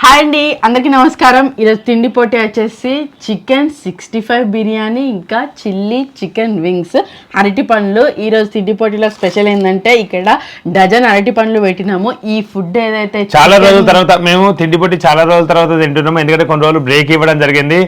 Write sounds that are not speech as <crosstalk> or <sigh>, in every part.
Hi అండి అందరికీ నమస్కారం. ఈరోజు తిండి పోటీ వచ్చేసి చికెన్ సిక్స్టీ ఫైవ్ బిర్యానీ ఇంకా చిల్లీ చికెన్ వింగ్స్ అరటి పండ్లు. ఈరోజు తిండి పోటీలో స్పెషల్ ఏంటంటే ఇక్కడ డజన్ అరటి పండ్లు పెట్టినాము. ఈ ఫుడ్ ఏదైతే చాలా రోజుల తర్వాత మేము తిండి పొట్టి చాలా రోజుల తర్వాత తింటున్నాము. ఎందుకంటే కొన్ని రోజులు బ్రేక్ ఇవ్వడం జరిగింది.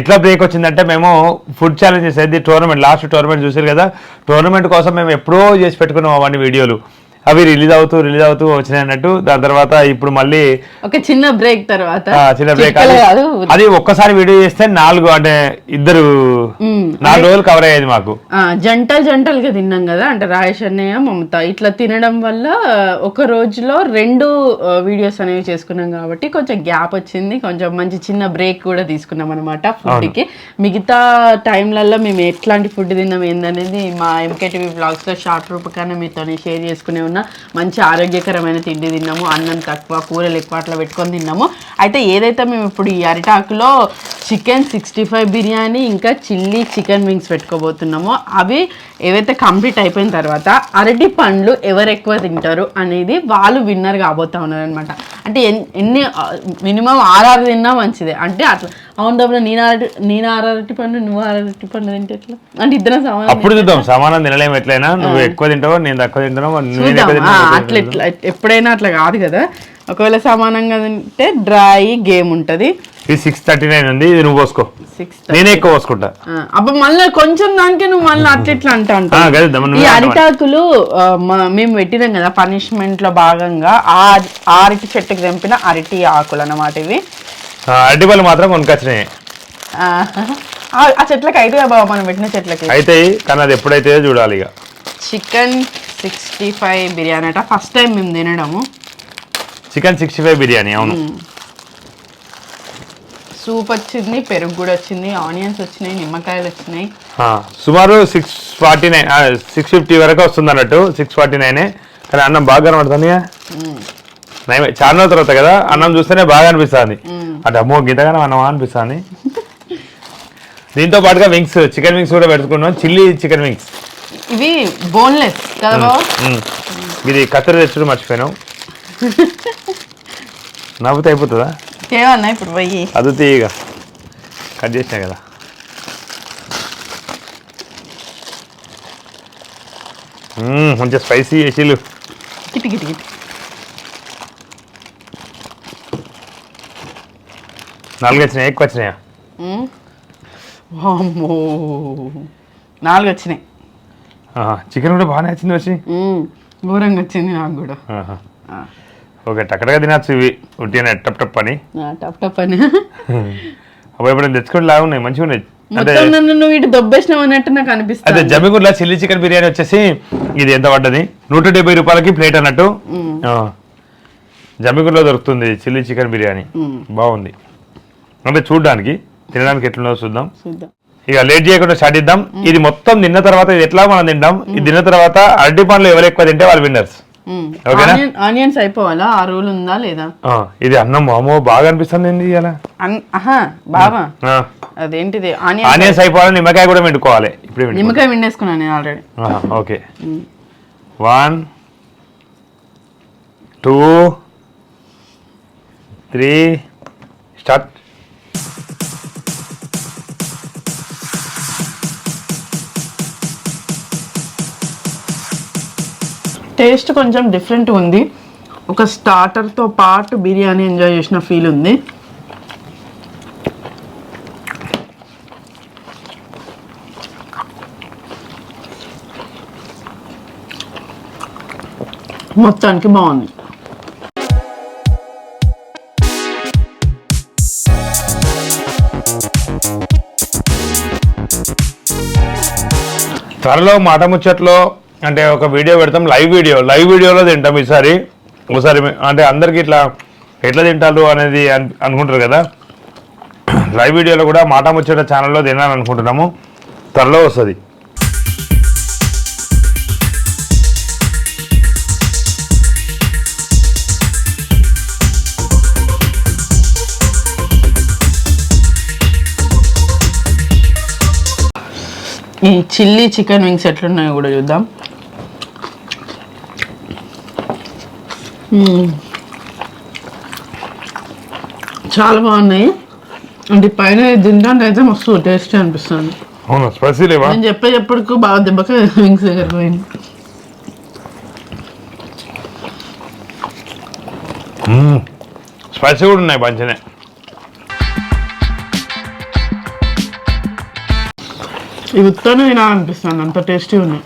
ఎట్లా బ్రేక్ వచ్చిందంటే మేము ఫుడ్ ఛాలెంజ్ చేసేది టోర్నమెంట్ లాస్ట్ టోర్నమెంట్ చూసారు కదా. టోర్నమెంట్ కోసం మేము ఎప్పుడో చేసి పెట్టుకున్నాం అవన్నీ వీడియోలు. అవి రిలీజ్ అవుతూ రిలీజ్ అవుతూ వచ్చినాయి అన్నట్టు. దాని తర్వాత ఇప్పుడు మళ్ళీ ఒక చిన్న బ్రేక్ తర్వాత. చిన్న బ్రేక్. అది ఒక్కసారి వీడియో చేస్తే నాలుగు అంటే ఇద్దరు. నాలుగు రోజులు కవర్ అయ్యేది మాకు. ఆ, జంటలు జంటలుగా తిన్నాం కదా అంటే రాయేష్ అన్నయ్య మమత. ఇట్లా తినడం వల్ల ఒక రోజులో రెండు వీడియోస్ అనేవి చేసుకున్నాం కాబట్టి కొంచెం గ్యాప్ వచ్చింది. కొంచెం మంచి చిన్న బ్రేక్ కూడా తీసుకున్నాం అనమాట ఫుడ్కి మిగతా టైంలలో మేము ఎట్లాంటి ఫుడ్ తిన్నాం ఏందనేది మా ఎంకేటీవీ బ్లాగ్స్లో షార్ట్ రూపకాన్ని మీతో షేర్ చేసుకునే ఉన్న మంచి ఆరోగ్యకరమైన తిండి తిన్నాము. అన్నం తక్కువ కూరలు ఎక్కువ అట్లా పెట్టుకొని తిన్నాము. అయితే ఏదైతే మేము ఇప్పుడు ఈ అరిటాకులో చికెన్ సిక్స్టీ ఫైవ్ బిర్యానీ ఇంకా చిల్లీ చికెన్ వింగ్స్ పెట్టుకోబోతున్నామో అవి ఏవైతే కంప్లీట్ అయిపోయిన తర్వాత అరటి పండ్లు ఎవరు ఎక్కువ తింటారు అనేది వాళ్ళు విన్నర్ కాబోతా ఉన్నారు అనమాట అంటే ఎన్- ఎన్ని మినిమం ఆరు తిన్నా మంచిదే. అంటే అట్లా అవును తప్పుడు నేను అరటి నేను ఆరు అరటి పండు నువ్వు ఆరు అరటి పండు తింటే ఎట్లా? అంటే ఇద్దరం సమానం అప్పుడు చూద్దాం సమానం తినలేము ఎట్లయినా. నువ్వు ఎక్కువ తింటావు నేను తక్కువ తింటాను అట్లా ఎట్లా ఎప్పుడైనా అట్లా కాదు కదా. ఒకవేళ సమానంగా తింటే డ్రై గేమ్ ఉంటుంది. ఇది సిక్స్ థర్టీ నైన్ ఉంది ఇది నువ్వు పోసుకో. నేనే ఎక్కువ పోసుకుంటా. అబ్బా మళ్ళీ కొంచెం దానికే నువ్వు మళ్ళీ అట్లా ఇట్లా అంటా అంటావు. ఈ? అరిటాకులు మేము పెట్టినాం కదా పనిష్మెంట్లో భాగంగా ఆ అరటి చెట్టుకి తెంపిన అరటి ఆకులు అన్నమాట ఇవి. ఆ, అరటిపళ్ళు మాత్రం కొనుకొచ్చినాయి. ఆ చెట్లకి అయితే బాబా మనం పెట్టిన చెట్లకి. అయితే కానీ అది ఎప్పుడైతే చూడాలి ఇక. చికెన్ సిక్స్టీ ఫైవ్ బిర్యానీ అట ఫస్ట్ టైం మేము తినడము. చికెన్ సిక్స్టీ ఫైవ్ బిర్యానీ అవును. సూప్ వచ్చింది పెరుగు కూడా వచ్చింది ఆనియన్స్ వచ్చినాయి నిమ్మకాయలు వచ్చినాయి. సుమారు six forty nine six fifty వరకు వస్తుంది అన్నట్టు సిక్స్ ఫార్టీ నైనే కానీ అన్నం బాగా కనబడుతుంది నయమే చాలా రోజుల తర్వాత కదా అన్నం చూస్తేనే బాగా అనిపిస్తుంది. అటు అమ్మో గింతగానే అన్నమా అనిపిస్తుంది. దీంతో పాటుగా వింగ్స్ చికెన్ వింగ్స్ కూడా పెట్టుకున్నాం చిల్లీ చికెన్ వింగ్స్. ఇవి బోన్లెస్ కదా ఇది కత్తెర తెచ్చుడు మర్చిపోయినావు <laughs> నవ్వుతే అయిపోతుందా? తేవన్నా ఇప్పుడు పోయి? అది తీయగా. కట్ చేసినా కదా. కొంచెం స్పైసీ కిటి కిటి కిటి నాలుగు వచ్చినాయి ఎక్కువ వచ్చినాయా మ్మ్. వామ్మో. నాలుగు వచ్చినాయి చికెన్ కూడా బాగానే వచ్చింది వచ్చి. ఘోరంగా వచ్చింది నాకు కూడా. ఓకే టక్కడగా తినచ్చు ఇవి. ఉట్టిన టప్ టప్ అని. టప్ టప్ అని. అప్పుడు ఎప్పుడు తెచ్చుకుంటే లాగా ఉన్నాయి మంచిగా ఉన్నాయి. అంటే మొత్తం నన్ను నువ్వు ఇటు దొబ్బేసినావు అన్నట్టు నాకు అదే అనిపిస్తుంది జమ్మిగుండ్ల చిల్లీ చికెన్ బిర్యానీ వచ్చేసి ఇది ఎంత పడ్డది? నూట డెబ్బై రూపాయలకి ప్లేట్ అన్నట్టు. ఆ. జమ్మిగుండ్లో దొరుకుతుంది చిల్లీ చికెన్ బిర్యానీ. బాగుంది. అంటే చూడడానికి తినడానికి ఎట్లుందో చూద్దాం. చూద్దాం. ఇక లేట్ చేయకుండా స్టార్ట్ ఇద్దాం ఇది మొత్తం తిన్న తర్వాత ఇది ఎట్లా మనం తింటాం? ఇది తిన్న తర్వాత అరటి పండ్లు ఎవరు ఎక్కువ తింటే వాళ్ళు విన్నర్స్. ఆనియన్స్ అయిపోవాలా? ఆ రూల్ ఉందా లేదా? ఇది అన్నం మామో బాగా అనిపిస్తుంది ఏంది ఇలా బావా. అదేంటిది? ఆనియన్ ఆనియన్స్ అయిపోవాలి నిమ్మకాయ కూడా వండుకోవాలి ఇప్పుడు నిమ్మకాయ విండేసుకున్నాను నేను already. Okay. One two three start. Taste కొంచెం డిఫరెంట్ ఉంది. ఒక స్టార్టర్తో పాటు బిర్యానీ ఎంజాయ్ చేసిన ఫీల్ ఉంది. మొత్తానికి బాగుంది. త్వరలో మాట ముచ్చట్లో అంటే ఒక వీడియో పెడతాం లైవ్ వీడియో. లైవ్ వీడియోలో తింటాం ఈసారి. ఒకసారి అంటే అందరికి ఇట్లా ఎట్లా తింటారు అనేది అనుకుంటారు కదా. లైవ్ వీడియోలో కూడా మాట ముచ్చట ఛానల్లో తినాలని అనుకుంటున్నాము. త్వరలో వస్తుంది. ఈ చిల్లీ చికెన్ వింగ్స్ ఎట్లున్నాయో కూడా చూద్దాం. చాలా బాగున్నాయి. అంటే పైన తినడానికి అయితే మస్తు టేస్టీ అనిపిస్తుంది. అవును? స్పైసీ లేవా? నేను చెప్పే చెప్పటికి బాగా దెబ్బకి వింగ్స్ దగ్గర పోయింది స్పైసీ కూడా ఉన్నాయి మంచిగానే ఇవి ఉత్తనే తినాలనిపిస్తుంది. అంత టేస్టీ ఉన్నాయి.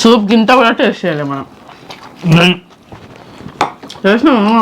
సూప్ గింత కూడా టేస్ట్ చేయాలి మనం. చేసినాము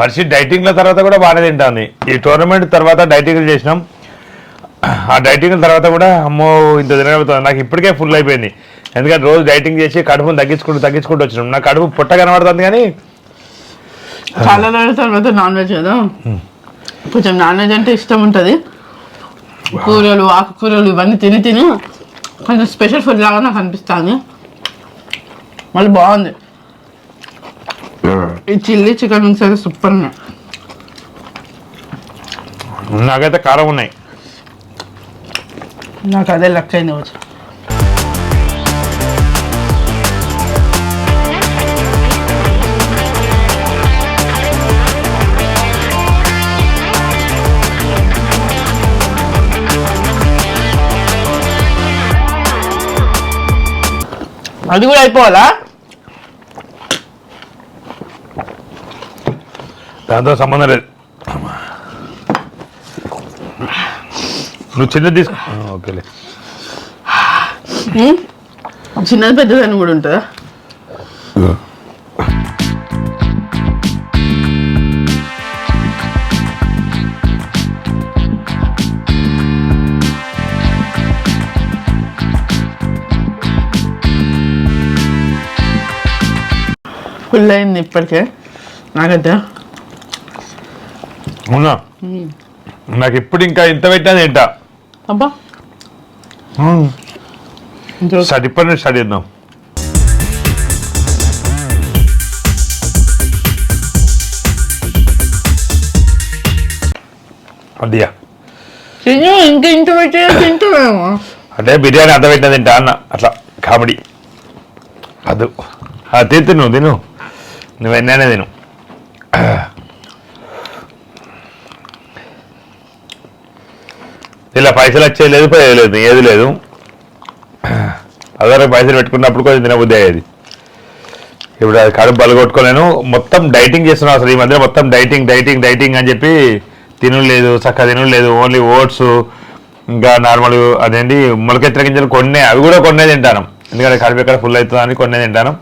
వర్షి డైటింగ్ల తర్వాత కూడా బాగానే తింటాంది. ఈ టోర్నమెంట్ తర్వాత డైటింగ్లు చేసినాం. ఆ డైటింగ్ల తర్వాత కూడా అమ్మో ఇంత తినగలుగుతుంది నాకు ఇప్పటికే ఫుల్ అయిపోయింది. ఎందుకంటే రోజు డైటింగ్ చేసి కడుపును తగ్గించుకుంటూ తగ్గించుకుంటూ వచ్చినాం. నా కడుపు పుట్ట కనబడుతుంది కానీ చాలా రోజుల తర్వాత నాన్ వెజ్ కదా కొంచెం నాన్ వెజ్ అంటే ఇష్టం ఉంటుంది. కూరలు ఆకుకూరలు ఇవన్నీ తిని తిని కొంచెం స్పెషల్ ఫుడ్ లాగా నాకు అనిపిస్తుంది. మళ్ళీ బాగుంది. ఈ చిల్లీ చికెన్ వింగ్స్ అయితే సూపర్ ఉన్నాయి నాకైతే కారం ఉన్నాయి. నాకు అదే లెక్క అయింది వచ్చి అది కూడా అయిపోవాలా? దాంతో సంబంధం లేదు. నువ్వు చిన్నది తీసుకో. ఓకేలే? చిన్నది పెద్దదని కూడా ఉంటుందా? ఫుల్ అయింది ఇప్పటికే. నాకైతే అవునా? నాకు ఇప్పుడు ఇంకా ఇంత పెట్టినా తింటా అబ్బా. స్టార్ట్ ఇప్పటి నుంచి స్టార్ట్ చేద్దాం. అదియా. ఇంక ఇంత పెట్టి తింటామేమో అంటే బిర్యానీ అంత పెట్టిన తింటా అన్న. అట్లా కామెడీ. అదు. అది తిను తిను. నువ్వు ఎన్నైనా తిను. ఇలా పైసలు వచ్చేది లేదు పోయేది లేదు ఏది లేదు. అదే పైసలు పెట్టుకున్నప్పుడు కొంచెం తినబుద్ధి అయ్యేది. ఇప్పుడు అది కడుపు బలగొట్టుకోలేను. మొత్తం డైటింగ్ చేస్తున్నాను అసలు ఈ మధ్య మొత్తం డైటింగ్ డైటింగ్ డైటింగ్ అని చెప్పి తినలేదు లేదు చక్కగా తినుడు లేదు ఓన్లీ ఓట్స్ ఇంకా నార్మల్ అదేంటి మొలకెత్తిన గింజలు కొన్నే అవి కూడా కొన్నే తింటాను. ఎందుకంటే కడుపు ఎక్కడ ఫుల్ అవుతుందని కొన్నే తింటాను.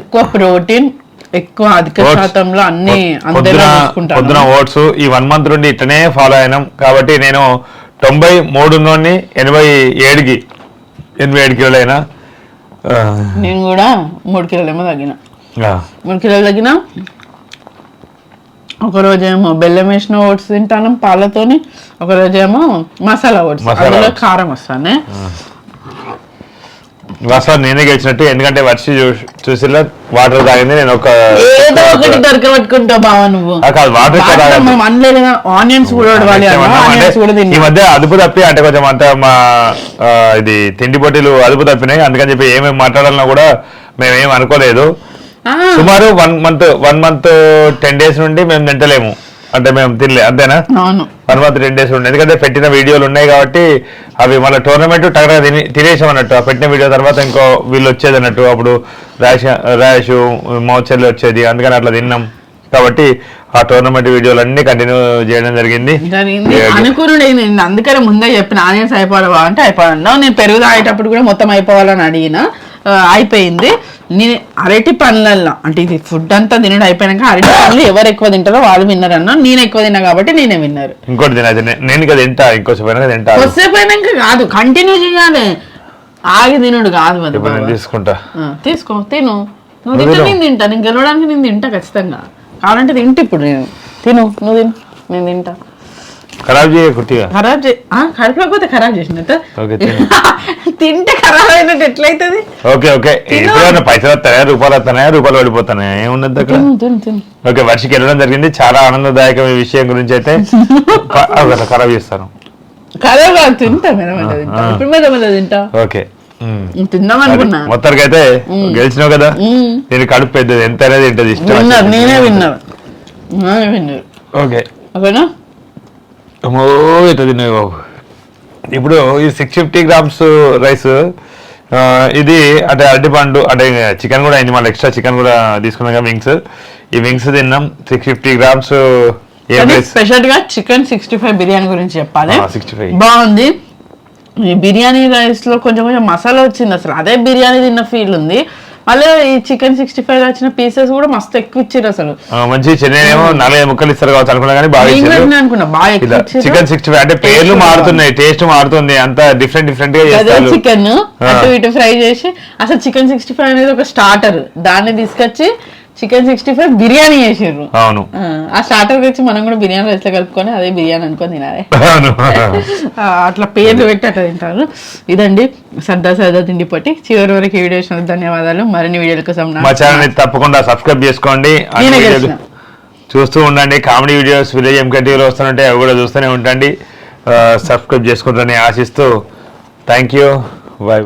ఎక్కువ ప్రోటీన్ ఎక్కువ అధిక. శాతంలో అన్ని పొద్దున ఓట్స్ ఈ వన్ మంత్ నుండి ఇట్లనే ఫాలో అయినాం. కాబట్టి నేను తొంభై మూడు నుండి ఎనభై ఏడుకి ఎనభై ఏడు కిలోలు అయినా ఆ, నేను కూడా మూడు కిలోలేమో తగ్గిన. మూడు కిలోలు తగ్గిన. ఒక రోజేమో బెల్లం వేసిన ఓట్స్ తింటాను పాలతోని. ఒక రోజేమో మసాలా ఓట్స్. అందులో. కారం వస్తానే. వాస్తవం నేనే గెలిచినట్టు ఎందుకంటే వర్షి చూ- చూసిలా వాటర్ తాగింది నేను ఒక ఏదో ఒకటి దొరకబట్టుకుంటావు బావ నువ్వు. కాదు వాటర్ అనలేదు ఆనియన్స్ కూడా ఉడవాలి అంటే ఆనియన్స్ కూడా ఈ మధ్య అదుపు తప్పి అంటే కొంచెం అంత మా ఇది తిండి పొట్టిలు అదుపు తప్పినాయి. అందుకని చెప్పి ఏమేమి మాట్లాడాలన్నా కూడా మేము అనుకోలేదు. సుమారు one month one month ten days నుండి మేము తింటలేము. అంటే మేము తినలే అంతేనా? అవును. వన్ మంత్ టెన్ డేస్ ఉండే. ఎందుకంటే పెట్టిన వీడియోలు ఉన్నాయి కాబట్టి అవి మన టోర్నమెంట్ టగరా తిని తినేసాం అన్నట్టు ఆ పెట్టిన వీడియో తర్వాత ఇంకో వీళ్ళు వచ్చేది అన్నట్టు. అప్పుడు ర్యాష్ ర్యాష్ మౌచర్లు వచ్చేది. అందుకని అట్లా తిన్నాం. కాబట్టి ఆ టోర్నమెంట్ వీడియోలు అన్ని కంటిన్యూ చేయడం జరిగింది. అనుకున్నాడు నేను. అందుకనే ముందే చెప్పిన ఆనియన్స్ అయిపోవాలా అంటే అయిపోవాలన్నా నేను పెరుగు తాగేటప్పుడు కూడా మొత్తం అయిపోవాలని అడిగిన అయిపోయింది. నేను అరటి పండ్లల్లో అంటే ఇది ఫుడ్ అంతా తినడం అయిపోయాక అరటి పండ్లు ఎవరు ఎక్కువ తింటారో వాళ్ళు విన్నర్ అన్నా నేను ఎక్కువ తిన్నా కాబట్టి నేనే విన్నారు. ఇంకోటి తినదు నేను ఇంకా తింటా ఇంకోసేపు తింటా. కొద్దిసేపు కాదు కంటిన్యూ చేయాలి. ఆగి తినుడు కాదు బావ. తీసుకుంటా. తీసుకో తిను. నువ్వు తింటే. నేను తింటా. నేను గెలవడానికి నేను తింటా ఖచ్చితంగా. కావాలంటే తింటే ఇప్పుడు నేను. తిను నువ్వు తిను. నేను తింటా. ఖరాబ్ చేయ కుట్టిగా ఖరాబ్ చే కడుపులోకపోతే ఖరాబ్ చేసినట్టు? ఓకే. <laughs> తింటే ఖరాబ్ అయినట్టు ఎట్లయితుంది? Okay okay. ఎప్పుడైనా పైసలు వస్తాయా రూపాయలు వస్తాయా రూపాయలు పడిపోతున్నాయా? ఏమున్నది అక్కడ? ఓకే వర్షకి వెళ్ళడం జరిగింది. చాలా ఆనందదాయకం ఈ విషయం గురించి అయితే. <laughs> ఖరాబ్ చేస్తాను ఖరాబ్ కాదు తింటా ఇప్పుడు మెల్లమెల్ల తింటా. ఓకే మొత్తానికి అయితే గెలిచినావు కదా. నేను కడుపు పెద్దది. ఎంత అనేది తింటది ఇష్టం నేనే విన్నారు నేనే విన్నారు ఓకే. ఓకేనా? అమ్మో ఇట్లా తిన్నాయి బాబు ఇప్పుడు ఈ సిక్స్ ఫిఫ్టీ గ్రామ్స్ రైస్ ఇది అంటే అరటిపండు అంటే చికెన్ కూడా అయింది మళ్ళీ ఎక్స్ట్రా చికెన్ కూడా తీసుకున్నాం కదా వింగ్స్. ఈ వింగ్స్ తిన్నాం. సిక్స్ ఫిఫ్టీ గ్రామ్స్ స్పెషల్గా చికెన్ సిక్స్టీ ఫైవ్ బిర్యానీ గురించి చెప్పాలి. సిక్స్టీ ఫైవ్ బాగుంది. ఈ బిర్యానీ రైస్లో కొంచెం కొంచెం మసాలా వచ్చింది అసలు. అదే బిర్యానీ తిన్న ఫీల్ ఉంది. మళ్ళీ ఈ చికెన్ సిక్స్టీ ఫైవ్ వచ్చిన పీసెస్ కూడా మస్తు ఎక్కువ ఇచ్చారు అసలు. మంచి చెన్నై ఏమో నాలుగైదు ముక్కలు ఇస్తారు కావచ్చు అనుకున్నా కానీ బాగా అనుకున్నా బాగా ఎక్కువ చికెన్ సిక్స్టీ ఫైవ్ అంటే పేర్లు మారుతున్నాయి టేస్ట్ మారుతుంది అంత డిఫరెంట్ డిఫరెంట్గా చేస్తారు. చికెన్. అటు ఇటు ఫ్రై చేసి అసలు చికెన్ సిక్స్టీ ఫైవ్ అనేది ఒక స్టార్టర్ దాన్ని తీసుకొచ్చి చికెన్ సిక్స్టీ ఫైవ్ బిర్యానీ చేసారు అవును. ఆ స్టార్టర్ వచ్చి మనం కూడా బిర్యానీ రైస్లో కలుపుకొని అదే బిర్యానీ అనుకొని తినాలి. అట్లా పేర్లు పెట్టి అట్లా తింటారు. ఇదండి సరదా సరదా తిండి పట్టి. చివరి వరకు ఈ వీడియో ధన్యవాదాలు. మరిన్ని వీడియోల కోసం మా ఛానల్ తప్పకుండా సబ్స్క్రైబ్ చేసుకోండి. చూస్తూ ఉండండి. కామెడీ వీడియోస్ విలేజ్ ఎంకే టీవీలో వస్తుంటే అవి కూడా చూస్తూనే ఉండండి. సబ్స్క్రైబ్ చేసుకుంటారని ఆశిస్తూ థ్యాంక్ యూ బై